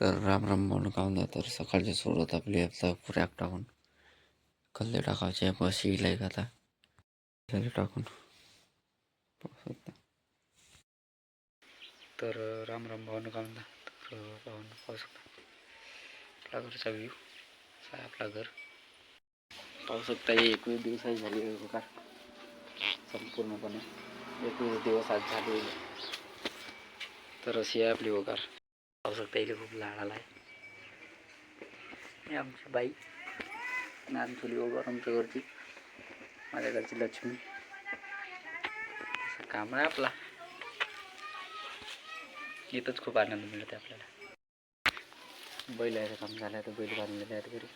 तर राम राम म्हणून काहून द्या तर सकाळची सुरुवात आपली आता खुऱ्याक टाकून कल्ले टाकायचे बस येईल एक आता. टाकून. पाहू शकता. तर राम राम भावनं काहून द्या तर पाहून पाहू शकता. आपला घरचा व्ह्यू आहे आपला घर. पाहू शकता एकवीस दिवसाची झाली आहे संपूर्णपणे. एकवीस दिवस आज झाले तर अशी आहे आपली वकार. पाहू शकता इथे खूप लाडाला आहे. आमची बाई आणि आमची वगार आमच्या घरची. माझ्या घरची लक्ष्मी. असं काम आहे आपला. इथंच खूप आनंद मिळतो आपल्याला. बैल आहे काम झालं तर बैल बांधलेले आहेत घरी.